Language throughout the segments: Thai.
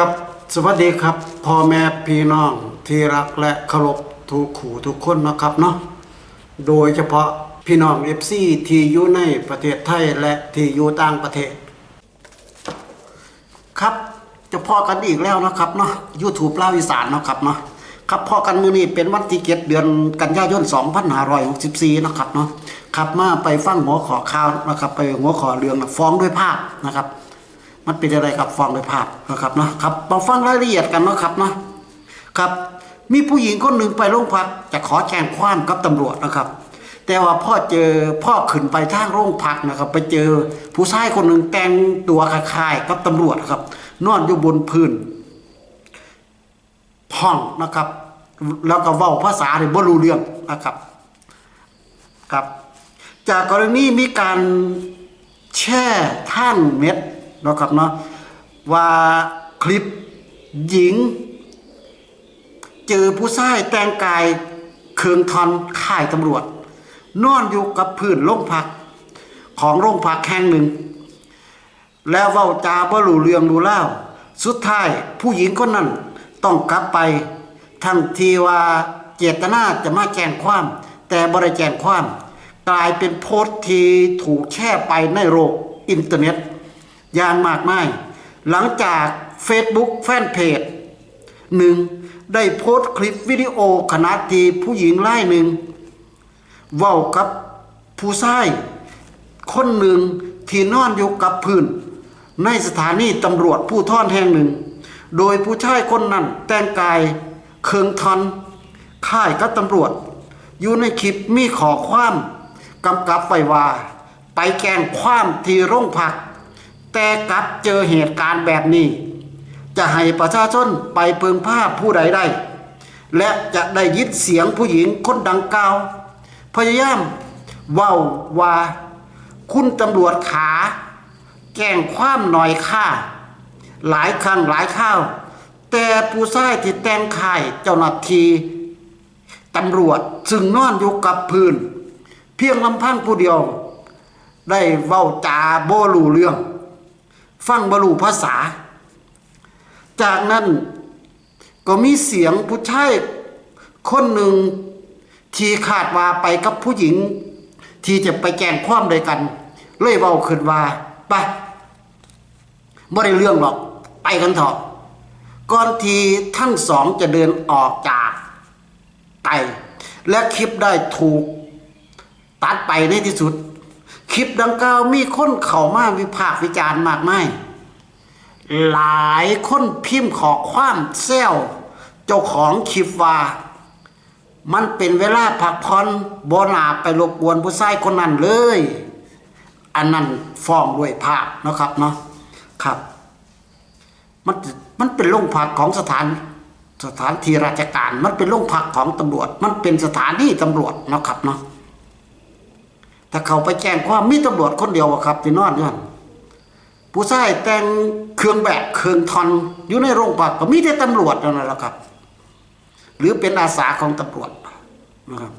ครับสวัสดีครับพ่อแม่พี่น้องที่รักและเคารพทุกขู่ทุกคนนะครับเนาะโดยเฉพาะพี่น้องเอฟซีที่อยู่ในประเทศไทยและที่อยู่ต่างประเทศ ครับจะพอกันอีกแล้วนะครับเนาะ YouTube เล่าอีสานนะครับเนาะครับพอกันมือนี้เป็นวันที่เเดือนกันยายน 2564 นะครับเนาะครับมาไปฟังหัวขอข่าวนะครับ ไปหัวขอเรื่องฟ้องด้วยภาพนะครับ มันเป็นอะไรครับฟ้องด้วยภาพนะครับเนาะครับมาฟังรายละเอียดกันนะครับเนาะครับ มีผู้หญิงคนหนึ่งไปโรงพักจะขอแจ้งความกับตำรวจนะครับ แต่ว่าพ่อเจอพ่อขึ้นไปทางโรงพักนะครับ ไปเจอผู้ชายคนหนึ่งแต่งตัวคล้ายๆกับตำรวจครับ นอนอยู่บนพื้นห้องนะครับ แล้วก็เว้าภาษาที่บ่รู้เรื่องนะครับครับ จากกรณีมีการแช่ท่านเม็ด นะครับเนาะว่าคลิปหญิง เจอผู้ชายแต่งกายเคืองทอนข่ายตำรวจ นอนอยู่กับพื้นโรงพักของโรงพักแห่งหนึ่ง แล้วเว้าจาบ่รู้เรื่องรู้เล่าวสุดท้ายผู้หญิงคนนั้นต้องกลับไป ทั้งที่ว่าเจตนาจะมาแจ้งความ แต่บริแจ้งความ กลายเป็นโพสต์ที่ถูกแช่ไปในโลกอินเทอร์เน็ต ย่างมากมาย หลังจาก Facebook แฟนเพจหนึ่งได้โพสต์คลิปวิดีโอขณะที่ผู้หญิงไล่หนึ่งเว้ากับผู้ชาย คนหนึ่งที่นอนอยู่กับพื้น ในสถานีตำรวจผู้ท่อนแห่งหนึ่ง โดยผู้ชายคนนั้นแต่งกายเคืองทอนค่ายกับตำรวจ อยู่ในคลิปมีขอความกำกับไปว่า ไปแกล้งความที่โรงพัก แต่กลับเจอเหตุการณ์แบบนี้ จะให้ประชาชนไปเพึงภาพผู้ใดได้ และจะได้ยิดเสียงผู้หญิงคนดังกล่าว พยายามเว้าว่าคุณตำรวจขา แกล้งความหน่อยค่า หลายครั้งหลายข้าว แต่ผู้ชายที่แต่งข่ายเจ้าหน้าที่ตำรวจซึ่งนอนอยู่กับพื้น เพียงลำพังผู้เดียว ได้เว้าจาโบรูเรื่อง ฟังบรูภาษา จากนั้นก็มีเสียงผู้ชายคนหนึ่งที่คาดว่าไปกับผู้หญิง ที่จะไปแจ้งความด้วยกัน เลยเว้าขึ้นว่าไปบ่ได้เรื่องหรอก ไปกันเถอะก่อนที่ทั้งสองจะเดินออกจากไตและคลิปได้ถูก ตัดไปในที่สุด ลิปดังกล่าวมีคนเข้ามาวิพากษ์วิจารณ์มากมายหลายคนพิมพ์ขอความแซวเจ้าของคลิปว่า มันเป็นเวลาพักผ่อนบนาไปรบกวนผู้ชายคนนั้นเลย อันนั้นฟ้องด้วยภาพนะครับเนาะครับ มันมันเป็นโรงพักของสถานสถานที่ราชการ มันเป็นโรงพักของตำรวจ มันเป็นสถานที่ตำรวจนะครับเนาะ ถ้าเขาไปแจ้งความมีตำรวจคนเดียวอครับที่นอนอยู่นั่นผู้ชายแต่งเครื่องแบบเครื่องทอนอยู่ในโรงพักก็มีแต่ตำรวจนั้นแหละครับ หรือเป็นอาสาของตำรวจนะครับ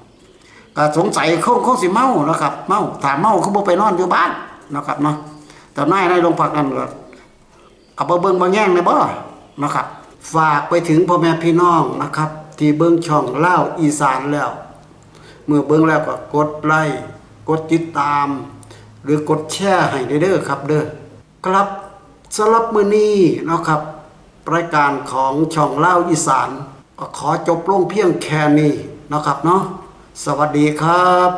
ก็สงสัยคงคงสิเมานะครับ เมาถ้าเมาเขาบ่ไปนอนอยู่บ้านนะครับเนาะแต่นายในโรงพักนั่นก็เอาไปเบิ่งมาแย่งในบ่นะครับ ฝากไปถึงพ่อแม่พี่น้องนะครับ ที่เบิ่งช่องเล่าอีสานแล้ว เมื่อเบิ่งแล้วก็กดไลค์ กดติดตาม หรือกดแชร์ให้เด้อครับเด้อครับสำหรับมือนี้นะครับ รายการของช่องเล่าอีสานก็ขอจบลงเพียงแค่นี้นะครับเนาะสวัสดีครับ